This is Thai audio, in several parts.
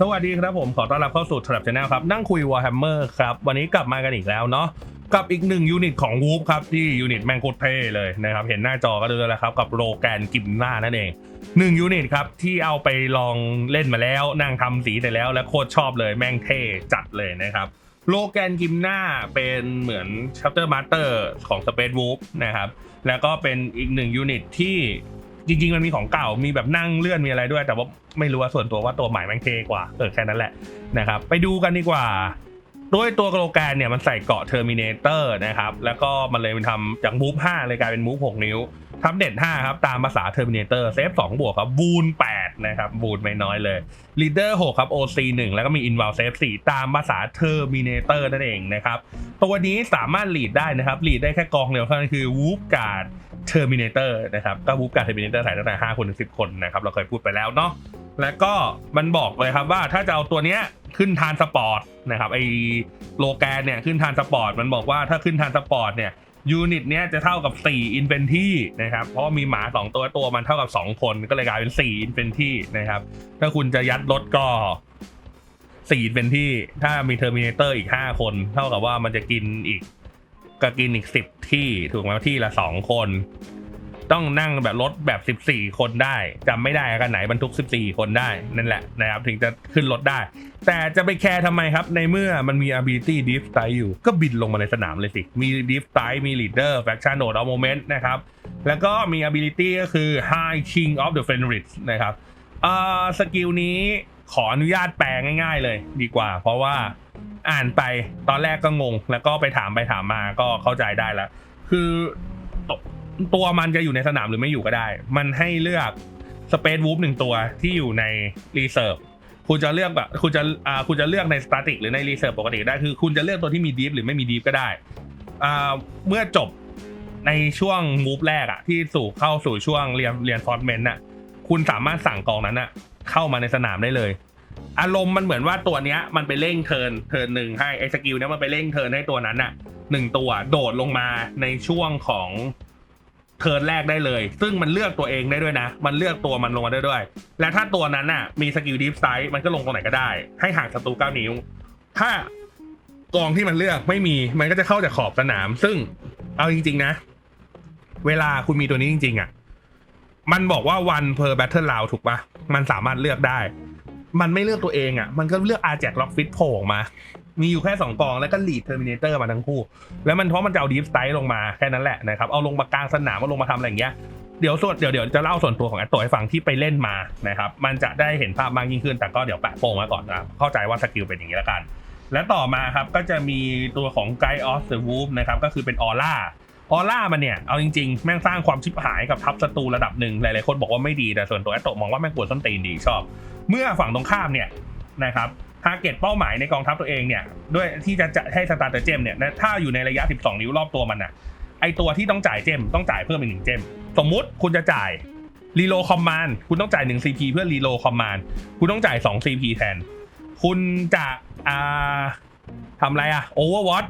สวัสดีครับผมขอต้อนรับเข้าสู่ทรัพย์ชาแนลครับนั่งคุยวอ r h แฮมเมอร์ครับวันนี้กลับมากันอีกแล้วเนาะกับอีกหนึ่งยูนิตของวูฟครับที่ยูนิตแมงโคตรเท่เลยนะครับเห็นหน้าจอก็ดูแล้วครับกับโลแกนกิมหน้านั่นเองหนึ่งยูนิตครับที่เอาไปลองเล่นมาแล้วนั่งทำสีแต่แล้วและโคตรชอบเลยแม่งเท่จัดเลยนะครับโลแกนกิมหน้าเป็นเหมือนชัปเตอร์มาสเตอร์ของ Space Wolf นะครับแล้วก็เป็นอีกหนึ่งยูนิตที่ จริง ๆ มันมีของเก่ามีแบบนั่งเลื่อนมีอะไรด้วย แต่ว่าไม่รู้ว่าส่วนตัวว่าตัวใหม่แม่งเท่กว่าเออแค่นั้นแหละนะครับ ไปดูกันดีกว่า ด้วยตัวโลแกนเนี่ยมันใส่เกาะเทอร์มินเตอร์นะครับ แล้วก็มันเลยมันทำจากมูฟ5เลยกลายเป็นมูฟ6นิ้วทับเด็ด5ครับ ตามภาษาเทอร์มินเตอร์เซฟ2บวกครับบูน8นะครับบูนไม่น้อยเลยลีดเดอร์6ครับ OC 1แล้วก็มีอินว l ลเซฟ4ตามภาษาเทอร์มินเตอร์นั่นเองนะครับ ตัวนี้สามารถลีดได้นะครับลีดได้แค่กองเดียวเท่านั้นคือวูฟการ์ดเทอร์มินเตอร์นะครับ ก็วูฟการ์เทอร์มินเตอร์ใส่ตั้งแต่5คนถึง10 คนนะครับ เราเคยพูดไปแล้วเนาะแล้วก็มันบอกเลยครับว่าถ้าจะเอาตัวเนี้ย ขึ้นทานสปอร์ตนะครับไอโลแกนเนี่ยขึ้นทานสปอร์ตมันบอกว่าถ้าขึ้นทานสปอร์ตเนี่ยยูนิตเนี้ยจะเท่ากับ 4 i n f a n t y นะครับ เพราะมีหมา 2 ตัวตัวมันเท่ากับ 2 คนก็เลยกลายเป็น 4 i n f a n t y นะครับ ถ้าคุณจะยัดรถก็ 4 i n f a n t y ถ้ามีเทอร์มินเตอร์อีก 5 คน เท่ากับว่ามันจะกินอีกก็กินอีกสิบที่ ถูกไหมที่ละสองคน ต้องนั่งแบบรถแบบสิบสี่คนได้จำไม่ได้กันไหนบรรทุกสิบสี่คนได้นั่นแหละนะครับถึงจะขึ้นรถได้ แต่จะไปแคร์ทำไมครับ ในเมื่อมันมี ability deep style อยู่ ก็บินลงมาในสนามเลยสิ มี deep style มี leader faction node of moment นะครับ แล้วก็มี ability ก็คือ high king of the fenris นะครับอ่าสกิลนี้ขออนุญาตแปลง่าย ๆ เลยดีกว่า เพราะว่าอ่านไปตอนแรกก็งง แล้วก็ไปถามไปถามมาก็เข้าใจได้แล้วคือ ตัวมันจะอยู่ในสนามหรือไม่อยู่ก็ได้ มันให้เลือกสเปซวูฟหนึ่งตัวที่อยู่ในรีเซิร์ฟคุณจะเลือกแบบคุณจะอ่าคุณจะเลือกในสตาติกหรือในรีเซิร์ฟปกติได้คือ คุณจะเลือกตัวที่มีดีฟหรือไม่มีดีฟก็ได้อ่าเมื่อจบในช่วงมูฟแรกอะที่สู่เข้าสู่ช่วงเรียนเรียนฟอร์เมนต์อะคุณสามารถสั่งกองนั้นอะเข้ามาในสนามได้เลย อารมณ์มันเหมือนว่าตัวเนี้ย มันไปเร่งเทิร์นเทิร์นหนึ่งให้ไอ้สกิลเนี้ยมันไปเร่งเทิร์นให้ตัวนั้นอะหนึ่งตัวโดดลงมาในช่วงของ เทิร์นแรกได้เลย ซึ่งมันเลือกตัวเองได้ด้วยนะ มันเลือกตัวมันลงมาได้ด้วย และถ้าตัวนั้นน่ะมีสกิลดีฟไซด์มันก็ลงตรงไหนก็ได้ ให้ห่างศัตรู9นิ้ว ถ้ากองที่มันเลือกไม่มีมันก็จะเข้าจากขอบสนาม ซึ่งเอาจริง ๆ นะ เวลาคุณมีตัวนี้จริง ๆอะมันบอกว่า one per battle round ถูกปะมันสามารถเลือกได้ มันไม่เลือกตัวเองอะ มันก็เลือกอาแจกล็อกฟิตโผล่ออกมา มีอยู่แค่สองกองแล้วก็ลีดเทอร์มินเตอร์มาทั้งคู่ แล้วมันเพราะมันจะเอาดีฟสไตล์ลงมาแค่นั้นแหละนะครับเอาลงมากลางสนามเอาลงมาทำอะไรอย่างเงี้ยเดี๋ยวส่วนเดี๋ยวเดี๋ยวจะเล่าส่วนตัวของแอตโตให้ฟังที่ไปเล่นมานะครับมันจะได้เห็นภาพมากยิ่งขึ้น แต่ก็เดี๋ยวแปะโป้งไว้ก่อนนะเข้าใจว่าสกิลเป็นอย่างนี้แล้วกัน และต่อมาครับก็จะมีตัวของ Guide of the Wolf นะครับก็คือเป็นออร่าออร่ามันเนี่ย เอาจริงๆ แม่งสร้างความชิบหายกับทัพศัตรูระดับหนึ่งหลายๆคนบอกว่าไม่ดีแต่ส่วนตัวแอตโตมองว่าแม่งปวดส้นตีนดีชอบ เมื่อฝั่งตรงข้ามเนี่ยนะครับ ทาร์เก็ตเป้าหมายในกองทัพตัวเองเนี่ยด้วยที่จะจะให้สตาร์เตอร์เจมเนี่ยถ้าอยู่ในระยะ 12 นิ้วรอบตัวมันน่ะไอตัวที่ต้องจ่ายเจมต้องจ่ายเพิ่มอีกหนึ่งเจมสมมุติคุณจะจ่ายรีโลคอมมานด์คุณต้องจ่าย1 CP เพื่อรีโลคอมมานด์คุณต้องจ่าย2 CP แทน คุณจะอ่าทำอะไรอะโอเวอร์วอต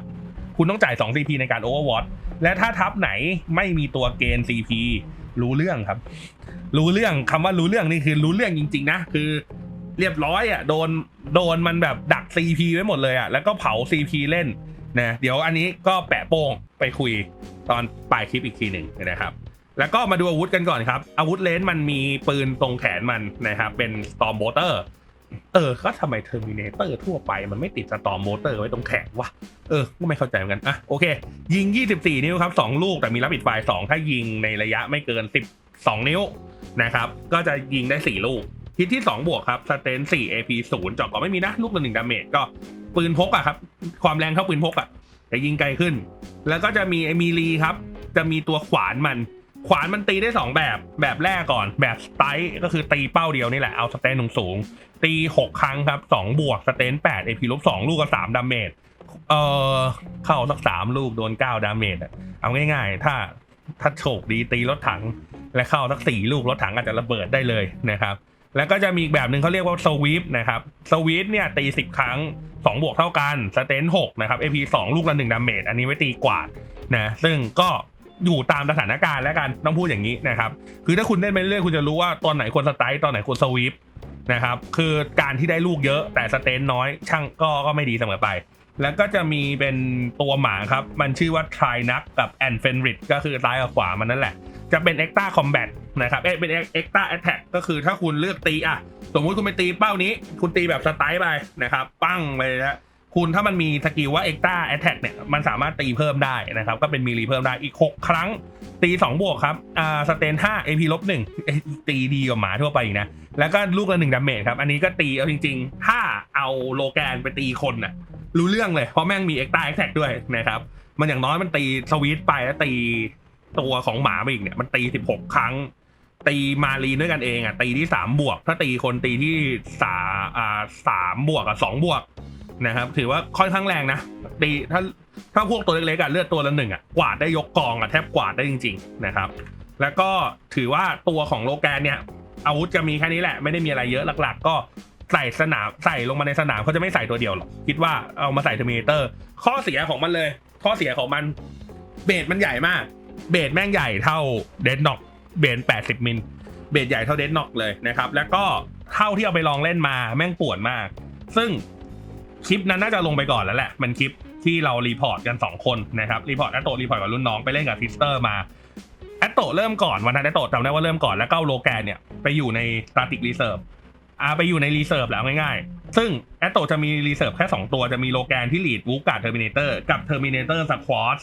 คุณต้องจ่าย2 CP ในการโอเวอร์วอตและถ้าทัพไหนไม่มีตัวเกณฑ์ CP รู้เรื่องครับ รู้เรื่องคำว่ารู้เรื่องนี่คือรู้เรื่องจริง ๆ นะ คือ เรียบร้อยอะโดนโดนมันแบบดัก CP ไว้หมดเลยอะแล้วก็เผา CP เล่นนะเดี๋ยวอันนี้ก็แปะโป้งไปคุยตอนปลายคลิปอีกทีหนึ่งนะครับ แล้วก็มาดูอาวุธกันก่อนครับ อาวุธเลนส์มันมีปืนตรงแขนมันนะครับเป็น Storm Motor เออ ก็ทำไม Terminator ทั่วไปมันไม่ติด Storm Motor ไว้ตรงแขนวะ เออ ก็ไม่เข้าใจเหมือนกัน อะ โอเค ยิง 24 นิ้วครับ 2 ลูกแต่มีรับปิดไฟ2ถ้ายิงในระยะไม่เกิน 12 นิ้วนะครับ ก็จะยิงได้ 4 ลูก ฮิตที่ 2 บวกครับสเตน4 AP 0เจาะก็ไม่มีนะ ลูกละหนึ่งดาเมจก็ปืนพกอะครับ ความแรงเท่าปืนพกอะแต่ยิงไกลขึ้น แล้วก็จะมีไอมีลีครับ จะมีตัวขวานมัน ขวานมันตีได้ 2 แบบแบบแรกก่อนแบบสไตล์ก็คือตีเป้าเดียวนี่แหละเอาสเตนสูงตี 6 ครั้งครับ 2 บวกสเตน8 AP ลบ2ลูกก็3ดาเมจเออเข้าสัก3ลูกโดน9ดาเมจอะเอาง่ายๆ ถ้าถ้าโชคดีตีรถถัง และเข้าสัก4ลูกรถถังอาจจะระเบิดได้เลยนะครับ แล้วก็จะมีอีกแบบหนึ่งเขาเรียกว่าสวีปนะครับสวีปเนี่ยตี10 ครั้ง 2 บวกเท่ากันสเตน6นะครับ AP 2 ลูกละ1ดาเมจอันนี้ไว้ตีกวาดนะซึ่งก็อยู่ตามสถานการณ์แล้วกันต้องพูดอย่างนี้นะครับ คือถ้าคุณเล่นไปเรื่อยๆคุณจะรู้ว่าตอนไหนควรสไตล์ตอนไหนควรสวีปนะครับคือการที่ได้ลูกเยอะแต่สเตนน้อยช่างก็ก็ไม่ดีเสมอไป แล้วก็จะมีเป็นตัวหมาครับ มันชื่อว่าทรนักกับแอนเฟนริดก็คือซ้ายกับขวามันนั่นแหละ จะเป็นเอ็กต a าคอมแบทนะครับเอ๊ะเป็นเอ็กต a าแอ t แทกก็คือถ้าคุณเลือกตีอะ สมมุติคุณไปตีเป้านี้ คุณตีแบบสไตล์ไปนะครับ ปั้งไปนะคุณถ้ามันมีสกิลว่าเอ็กต a าแอ t แทกเนี่ย มันสามารถตีเพิ่มได้นะครับ ก็เป็นมีรีเพิ่มได้อีก 6 ครั้ง ตี 2 บวกครับ อ่า สเตน 5 AP ลบ1ตีดีกว่าหมาทั่วไปอีกนะ แล้วก็ลูกละหนึ่งดาเมจครับ อันนี้ก็ตีเอาจริง ๆ ถ้าเอาโลแกนไปตีคนน่ะรู้เรื่องเลย เพราะแม่งมีเอ็กต a าแอ t แทกด้วยนะครับ มันอย่างน้อยมันตีสวีทไปแล้วตี ตัวของหมาไปอีกเนี่ยมันตี16ครั้ง ตีมารีนด้วยกันเองอะตีที่3บวก ถ้าตีคนตีที่สาอ่าสามบวกอะสองบวกนะครับ ถือว่าค่อนข้างแรงนะตีถ้าถ้าพวกตัวเล็กๆอะเลือดตัวละหนึ่งอะกวาดได้ยกกองอะแทบกวาดได้จริง ๆ นะครับ แล้วก็ถือว่าตัวของโลแกนเนี่ยอาวุธจะมีแค่นี้แหละไม่ได้มีอะไรเยอะหลัก ๆ ก็ใส่สนามใส่ลงมาในสนามเขาจะไม่ใส่ตัวเดียวหรอกคิดว่าเอามาใส่เทอร์มิเตอร์ ข้อเสียของมันเลย ข้อเสียของมันเบสมันใหญ่มาก เบสแม่งใหญ่เท่าเดนน็อกเบส80มิลเบสใหญ่เท่าเดนน็อกเลยนะครับ แล้วก็เท่าที่เอาไปลองเล่นมาแม่งปวดมาก ซึ่งคลิปนั้นน่าจะลงไปก่อนแล้วแหละ มันคลิปที่เรารีพอร์ตกัน 2 คนนะครับ รีพอร์ตแอตโตรีพอร์ตกับรุ่นน้องไปเล่นกับทิสเตอร์มาแอตโตเริ่มก่อนวันนั้นแอตโตจำได้ว่าเริ่มก่อนแล้วก็โลแกนเนี่ยไปอยู่ในสตาติกรีเซิร์ฟอ่าไปอยู่ในรีเซิร์ฟแล้วง่ายๆ ซึ่งแอตโตจะมีรีเซิร์ฟแค่ 2 ตัวจะมีโลแกนที่ลีดวูการ์เทอร์มินเตอร์กับเทอร์มินเตอร์สควอต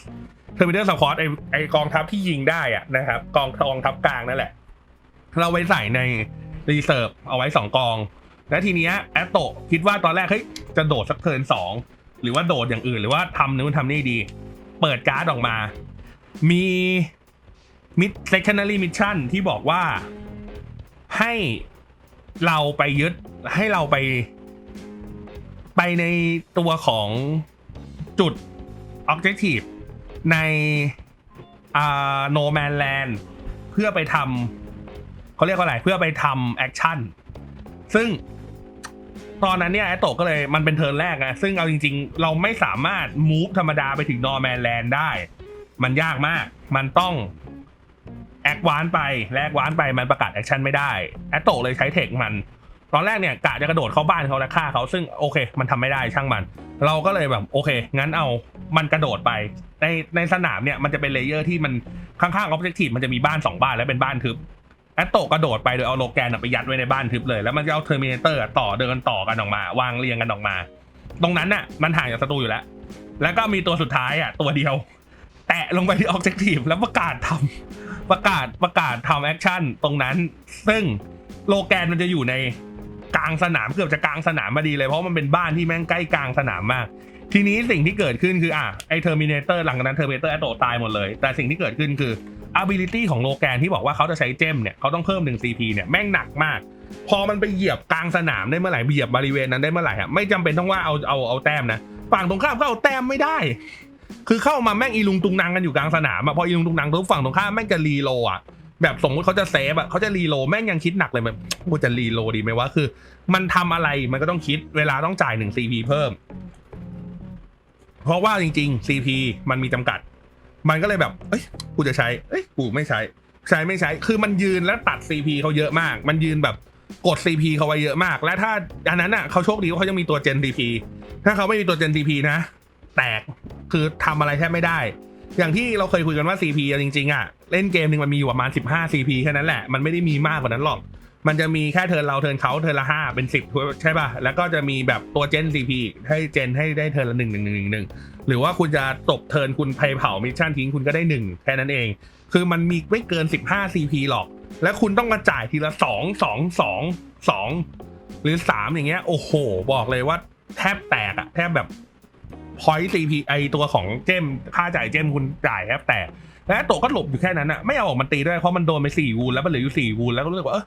เทอร์มินเตอร์สควอตไอไอกองทัพที่ยิงได้อะนะครับ กองกองทัพกลางนั่นแหละ เราไว้ใส่ในรีเซิร์ฟเอาไว้2กอง และทีเนี้ยแอตโตคิดว่าตอนแรกเฮ้ยจะโดดสักเทิร์นสองหรือว่าโดดอย่างอื่นหรือว่าทำนู้นทำนี่ดี เปิดการ์ดออกมา มีมิดเซ c ชันนารีมิชชั่นที่บอกว่าให้เราไปยึดให้เราไป ไปในตัวของจุด Objective ในอ่า No Man Land เพื่อไปทำเขาเรียกว่าอะไรเพื่อไปทำแอคชั่นซึ่งตอนนั้นเนี่ยแอตโตก็เลยมันเป็นเทิร์นแรกนะซึ่งเอาจริง ๆ เราไม่สามารถมูฟธรรมดาไปถึงนอร์แมนแลนด์ได้ มันยากมาก มันต้องแอควานไปแลกวานไปมันประกาศแอคชั่นไม่ได้แอตโตเลยใช้เทคมัน ตอนแรกเนี่ยกะจะกระโดดเข้าบ้านเขาและฆ่าเขาซึ่งโอเค มันทำไม่ได้ช่างมัน เราก็เลยแบบโอเค งั้นเอามันกระโดดไปในในสนามเนี่ยมันจะเป็นเลเยอร์ที่มันข้างๆออบเจกตีฟมันจะมีบ้าน2บ้านและเป็นบ้านทึบแอตโตกระโดดไปโดยเอาโลแกนไปยัดไว้ในบ้านทึบเลยแล้วมันจะเอาเทอร์มินเตอร์ต่อเดินต่อกันออกมา วางเรียงกันออกมา ตรงนั้นน่ะ มันห่างจากศัตรูอยู่แล้ว แล้วก็มีตัวสุดท้ายอะ ตัวเดียว แตะลงไปที่ออบเจกตีฟแล้วประกาศทำประกาศประกาศทำแอคชั่นตรงนั้น ซึ่งโลแกนมันจะอยู่ใน กลางสนามเกือบจะกลางสนามมาดีเลยเพราะมันเป็นบ้านที่แม่งใกล้กลางสนามมาก ทีนี้สิ่งที่เกิดขึ้นคืออะไอเทอร์มินเตอร์หลังจากนั้นเทอร์มินเตอร์แอตโตตายหมดเลย แต่สิ่งที่เกิดขึ้นคือ ability ของโลแกนที่บอกว่าเขาจะใช้เจมเนี่ยเขาต้องเพิ่มหนึ่ง CP เนี่ยแม่งหนักมาก พอมันไปเหยียบกลางสนามได้เมื่อไหร่เหยียบบริเวณนั้นได้เมื่อไหร่อะไม่จำเป็นต้องว่าเอาเอาเอาแต้มนะฝั่งตรงข้ามก็เอาแต้มไม่ได้ คือเข้ามาแม่งอีลุงตุงนางกันอยู่กลางสนามอะพออีลุงตุงนางปุ๊บฝั่งตรงข้ามแม่งจะรีโลอะ แบบสมมติเขาจะเซฟอะเขาจะรีโลแม่งยังคิดหนักเลยแบบกูจะรีโลดีไหมวะคือ มันทำอะไรมันก็ต้องคิดเวลาต้องจ่ายหนึ่ง CP เพิ่ม เพราะว่าจริงๆ CP มันมีจำกัด มันก็เลยแบบ เอ้ยกูจะใช้ เอ้ยกูไม่ใช้ ใช้ไม่ใช้ คือมันยืนแล้วตัด CP เขาเยอะมาก มันยืนแบบกด CP เขาไว้เยอะมาก และถ้าอันนั้นอะเขาโชคดีว่าเขายังมีตัว Gen CP ถ้าเขาไม่มีตัว Gen CP นะ แตกคือทำอะไรแทบไม่ได้ อย่างที่เราเคยคุยกันว่า CP จริงๆ อะ เล่นเกมหนึ่งมันมีอยู่ประมาณ 15 CP แค่นั้นแหละ มันไม่ได้มีมากกว่านั้นหรอก มันจะมีแค่เทิร์นเราเทิร์นเขาเทิร์นละห้าเป็นสิบใช่ป่ะ แล้วก็จะมีแบบตัวเจน CP ให้เจนให้ได้เทิร์นละหนึ่งหนึ่งหนึ่งหนึ่งหรือว่าคุณจะจบเทิร์นคุณไปเผามิชชั่นทิ้งคุณก็ได้หนึ่งแค่นั้นเอง คือมันมีไม่เกิน 15 CP หรอก แล้วคุณต้องมาจ่ายทีละสองสองสองสองหรือสามอย่างเงี้ยโอ้โห บอกเลยว่าแทบแตกอะแทบแบบ พอยต์ CP ไอตัวของเจมค่าจ่ายเจมคุณจ่ายแทบแตกและโตก็หลบอยู่แค่นั้นอะไม่เอาออกมันตีด้วยเพราะมันโดนไปสี่วูนแล้วมันเหลืออยู่สี่วูนแล้วก็รู้สึกว่าเออ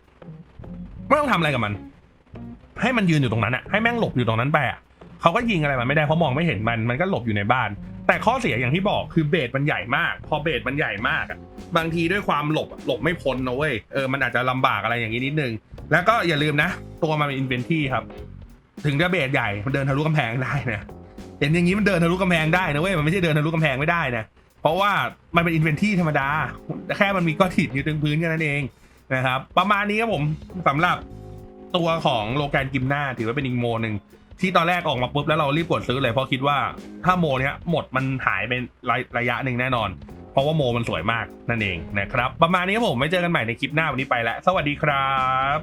ไม่ต้องทำอะไรกับมัน ให้มันยืนอยู่ตรงนั้นอะให้แม่งหลบอยู่ตรงนั้นไปอะเขาก็ยิงอะไรมันไม่ได้เพราะมองไม่เห็นมันมันก็หลบอยู่ในบ้าน แต่ข้อเสียอย่างที่บอกคือเบสมันใหญ่มาก พอเบสมันใหญ่มากอะบางทีด้วยความหลบหลบไม่พ้นนะเว้ยเออมันอาจจะลำบากอะไรอย่างนี้นิดนึง แล้วก็อย่าลืมนะ ตัวมันเป็นอินเวนที่ครับ ถึงจะเบสใหญ่มันเดินทะลุกำแพงได้นะ เห็นอย่างนี้มันเดินทะลุกำแพงได้นะเว้ยมันไม่ใช่เดินทะลุกำแพงไม่ได้นะเพราะว่ามันเป็นอินเวนที่ธรรมดา แค่มันมีก้อนหินอยู่ตรงพื้นแค่นั้นเองนะครับ ประมาณนี้ครับผมสำหรับตัวของโลแกนกิมนาถือว่าเป็นอีกโมหนึ่งที่ตอนแรกออกมาปุ๊บแล้วเรารีบกดซื้อเลยเพราะคิดว่าถ้าโมเนี้ยหมดมันหายไประระยะหนึ่งแน่นอน เพราะว่าโมมันสวยมากนั่นเองนะครับ ประมาณนี้ครับผมไม่เจอกันใหม่ในคลิปหน้าวันนี้ไปแล้ว สวัสดีครับ